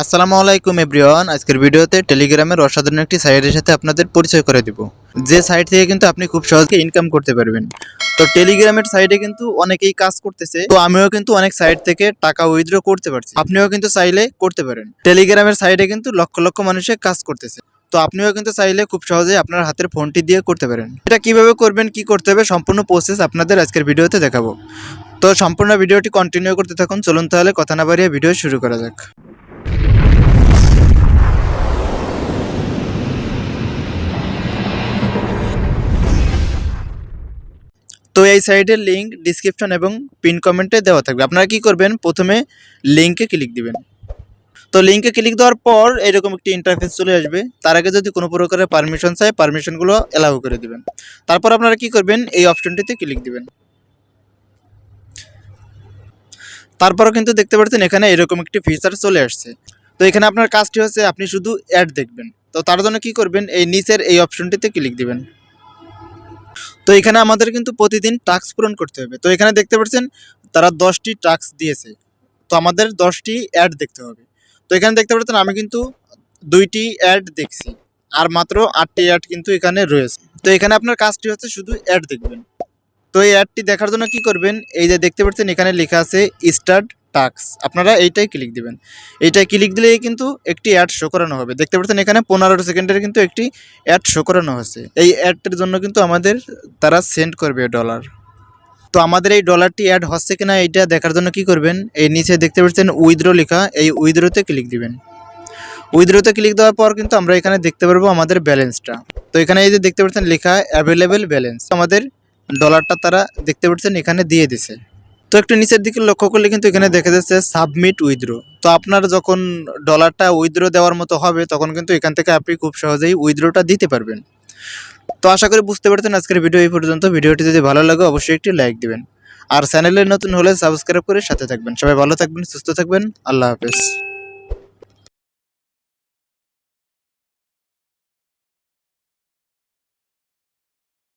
আসসালামু আলাইকুম এভরিওয়ান, আজকের ভিডিওতে টেলিগ্রামের অসাধারণ একটি সাইটের সাথে আপনাদের পরিচয় করে দিব। যে সাইট থেকে কিন্তু আপনি খুব সহজে ইনকাম করতে পারবেন। তো টেলিগ্রামের সাইটে কিন্তু অনেকেই কাজ করতেছে, তো আমিও কিন্তু অনেক সাইট থেকে টাকা উইথড্র করতে পারছি। আপনিও কিন্তু চাইলে করতে পারেন। টেলিগ্রামের সাইটে কিন্তু লক্ষ লক্ষ মানুষের কাজ করতেছে। তো আপনিও কিন্তু চাইলে খুব সহজে আপনার হাতের ফোনটি দিয়ে করতে পারেন। এটা কীভাবে করবেন, কি করতে হবে, সম্পূর্ণ প্রসেস আপনাদের আজকের ভিডিওতে দেখাবো। তো সম্পূর্ণ ভিডিওটি কন্টিনিউ করতে থাকুন। চলুন তাহলে কথা না বাড়িয়ে ভিডিও শুরু করা যাক। তো এই সাইটের লিঙ্ক ডিসক্রিপশন এবং পিন কমেন্টে দেওয়া থাকবে। আপনারা কি করবেন? প্রথমে লিঙ্কে ক্লিক দিবেন। তো লিঙ্কে ক্লিক দেওয়ার পর এরকম একটি ইন্টারফেস চলে আসবে। তার আগে যদি কোনো প্রকারের পারমিশন চাই পারমিশনগুলো অ্যালাউ করে দিবেন। তারপর আপনারা কি করবেন? এই অপশনটিতে ক্লিক দিবেন। তারপরও কিন্তু দেখতে পাচ্ছেন, এখানে এরকম একটি ফিচার চলে আসছে। তো এখানে আপনার কাজটি হচ্ছে, আপনি শুধু অ্যাড দেখবেন। তো তার জন্য কি করবেন? এই নিচের এই অপশনটিতে ক্লিক দিবেন। তো এখানে আমাদের কিন্তু প্রতিদিন টাস্ক পূরণ করতে হবে। তো এখানে দেখতে পাচ্ছেন, তারা দশটি টাস্ক দিয়েছে। তো আমাদের দশটি অ্যাড দেখতে হবে। তো এখানে দেখতে পাচ্ছেন, আমি কিন্তু দুইটি অ্যাড দেখছি, আর মাত্র আটটি অ্যাড কিন্তু এখানে রয়েছে। তো এখানে আপনার কাজটি হচ্ছে শুধু অ্যাড দেখবেন। তো এই অ্যাডটি দেখার জন্য কি করবেন, এই যে দেখতে পাচ্ছেন, এখানে লেখা আছে স্টার্ট টাস্ক আপনারা এইটাই ক্লিক দিবেন। এইটাই ক্লিক দিলেই কিন্তু একটি অ্যাড শো করানো হবে। দেখতে পাচ্ছেন এখানে পনেরো সেকেন্ডের কিন্তু একটি অ্যাড শো করানো হচ্ছে এই অ্যাডটির জন্য কিন্তু আমাদের তারা সেন্ড করবে ডলার তো আমাদের এই ডলারটি অ্যাড হচ্ছে কিনা এইটা দেখার জন্য কি করবেন? এই নিচে দেখতে পাচ্ছেন উইথড্রো লেখা, এই উইথড্রোতে ক্লিক দিবেন। উইথড্রোতে ক্লিক দেওয়ার পর কিন্তু আমরা এখানে দেখতে পারব আমাদের ব্যালেন্সটা তো এখানে এই যে দেখতে পাচ্ছেন লেখা অ্যাভেলেবেল ব্যালেন্স আমাদের ডলারটা তারা দেখতে পাচ্ছেন এখানে দিয়ে দিছে। তো একটু নিচের দিকে লক্ষ্য করলে কিন্তু এখানে দেখা যাচ্ছে সাবমিট উইথড্রো তো আপনার যখন ডলারটা উইথড্রো দেওয়ার মতো হবে, তখন কিন্তু এখান থেকে আপনি খুব সহজেই উইথড্রোটা দিতে পারবেন। তো আশা করি বুঝতে পারছেন আজকের ভিডিও এই পর্যন্ত। ভিডিওটি যদি ভালো লাগে, অবশ্যই একটি লাইক দেবেন। আর চ্যানেলে নতুন হলে সাবস্ক্রাইব করে সাথে থাকবেন। সবাই ভালো থাকবেন, সুস্থ থাকবেন। আল্লাহ হাফেজ।